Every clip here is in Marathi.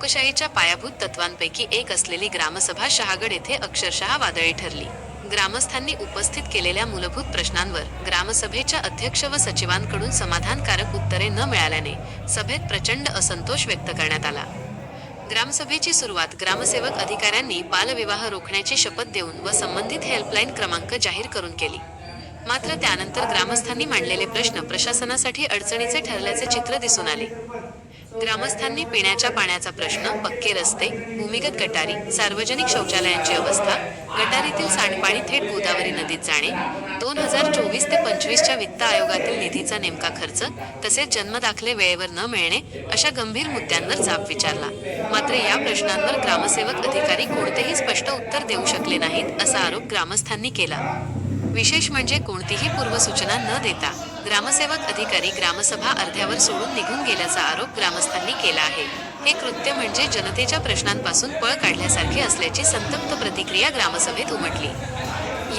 लोकशाहीच्या पायाभूत तत्वांपैकी एक असलेली ग्रामसभा शहागड येथे अक्षरशः वादळी ठरली. ग्रामस्थांनी उपस्थित केलेल्या मूलभूत प्रश्नांवर ग्रामसभेच्या अध्यक्ष व सचिवांकडून समाधानकारक उत्तरे न मिळाल्याने सभेत प्रचंड असंतोष व्यक्त करण्यात आला. ग्रामसभेची सुरुवात ग्रामसेवक अधिकाऱ्यांनी बालविवाह रोखण्याची शपथ देऊन व संबंधित हेल्पलाईन क्रमांक जाहीर करून केली. मात्र त्यानंतर ग्रामस्थांनी मांडलेले प्रश्न प्रशासनासाठी अडचणीचे ठरल्याचे चित्र दिसून आले. ग्रामस्थांनी पिण्याच्या पाण्याचा प्रश्न पक्के रस्ते भूमिगत गटारी सार्वजनिक शौचालयांची अवस्था गटारीतील सांडपाणी थेट गोदावरी नदीत जाणे दोन हजार चोवीस ते पंचवीसच्या वित्त आयोगातील निधीचा नेमका खर्च तसेच जन्मदाखले वेळेवर न मिळणे अशा गंभीर मुद्द्यांवर जाब विचारला. मात्र या प्रश्नांवर ग्रामसेवक अधिकारी कोणतेही स्पष्ट उत्तर देऊ शकले नाहीत असा आरोप ग्रामस्थांनी केला. विशेष म्हणजे कोणतीही पूर्वसूचना न देता ग्रामसेवक अधिकारी ग्रामसभा अर्ध्यावर सोडून निघून गेल्याचा आरोप ग्रामस्थांनी केला आहे. हे कृत्य म्हणजे जनतेच्या प्रश्नांपासून पळ काढल्यासारखे असल्याची संतप्त प्रतिक्रिया ग्रामसभेत उमटली.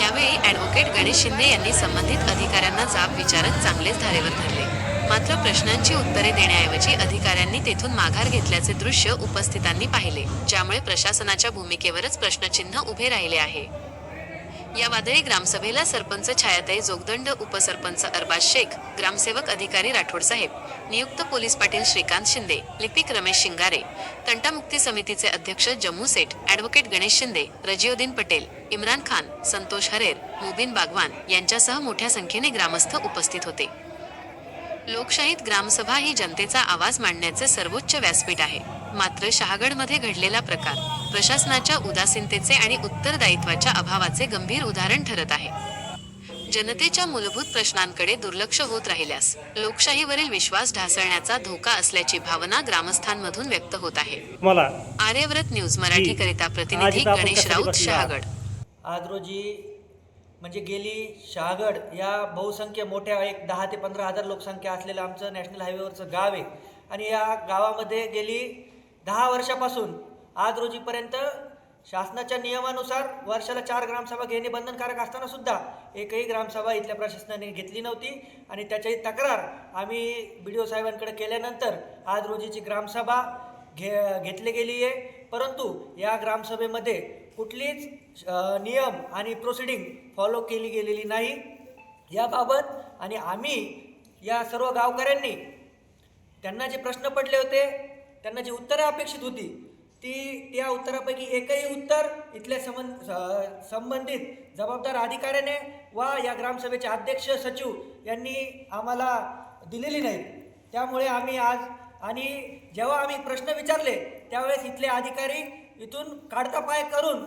यावेळी ॲडव्होकेट गणेश शिंदे यांनी संबंधित अधिकाऱ्यांना जाब विचारत चांगलेच धारेवर धरले. मात्र प्रश्नांची उत्तरे देण्याऐवजी अधिकाऱ्यांनी तेथून माघार घेतल्याचे दृश्य उपस्थितांनी पाहिले ज्यामुळे प्रशासनाच्या भूमिकेवरच प्रश्नचिन्ह उभे राहिले आहे. या वादळी ग्रामसभेला सरपंच छायाताई जोगदंड उपसरपंच अरबाज शेख ग्रामसेवक अधिकारी राठोड साहेब नियुक्त पोलीस पाटील श्रीकांत शिंदे लिपिक रमेश शिंगारे तंटामुक्ती समितीचे अध्यक्ष जम्मू सेठ ॲडव्होकेट गणेश शिंदे रजिओद्दीन पटेल इम्रान खान संतोष हरेर मुबीन बागवान यांच्यासह मोठ्या संख्येने ग्रामस्थ उपस्थित होते. लोकशाहीत ग्रामसभा ही जनतेचा आवाज मांडण्याचे सर्वोच्च व्यासपीठ आहे. मात्र शहागडमध्ये घडलेला प्रकार प्रशासनाच्या उदासीनतेचे आणि उत्तरदायित्वाच्या अभावाचे गंभीर उदाहरण ठरत आहे. जनतेच्या मूलभूत प्रश्नांकडे दुर्लक्ष होत राहिल्यास लोकशाहीवरील विश्वास ढासळण्याचा धोका असल्याची भावना ग्रामस्थांमधून व्यक्त होत आहे. मला आर्यव्रत न्यूज मराठीकरिता प्रतिनिधी आज इथं आपण गणेश राऊत? शहागड. आज रोजी म्हणजे गेली शहागड या बहुसंख्य मोठ्या एक दहा ते पंधरा हजार लोकसंख्या असलेलं आमचं नॅशनल हायवेवरचं गाव आहे. आणि या गावामध्ये गेली दहा वर्षापासून आज रोजीपर्यंत शासनाच्या नियमानुसार वर्षाला चार ग्रामसभा घेणे बंधनकारक असताना सुद्धा एकही ग्रामसभा इथल्या प्रशासनाने घेतली नव्हती. आणि त्याची तक्रार आम्ही बी डी ओ साहेबांकडे केल्यानंतर आज रोजीची ग्रामसभा घे घेतली गेली आहे परंतु या ग्रामसभेमध्ये कुठलीच नियम आणि प्रोसिडिंग फॉलो केली गेलेली नाही. याबाबत आणि आम्ही या सर्व गावकऱ्यांनी त्यांना जे प्रश्न पडले होते त्यांना जी उत्तरं अपेक्षित होती ती त्या उत्तरापैकी एकही उत्तर इथल्या संबंध स- संबंधित जबाबदार अधिकाऱ्याने वा या ग्रामसभेचे अध्यक्ष सचिव यांनी आम्हाला दिलेली नाहीत. त्यामुळे आम्ही आज आणि जेव्हा आम्ही प्रश्न विचारले त्यावेळेस इथले अधिकारी इथून काढता पाय करून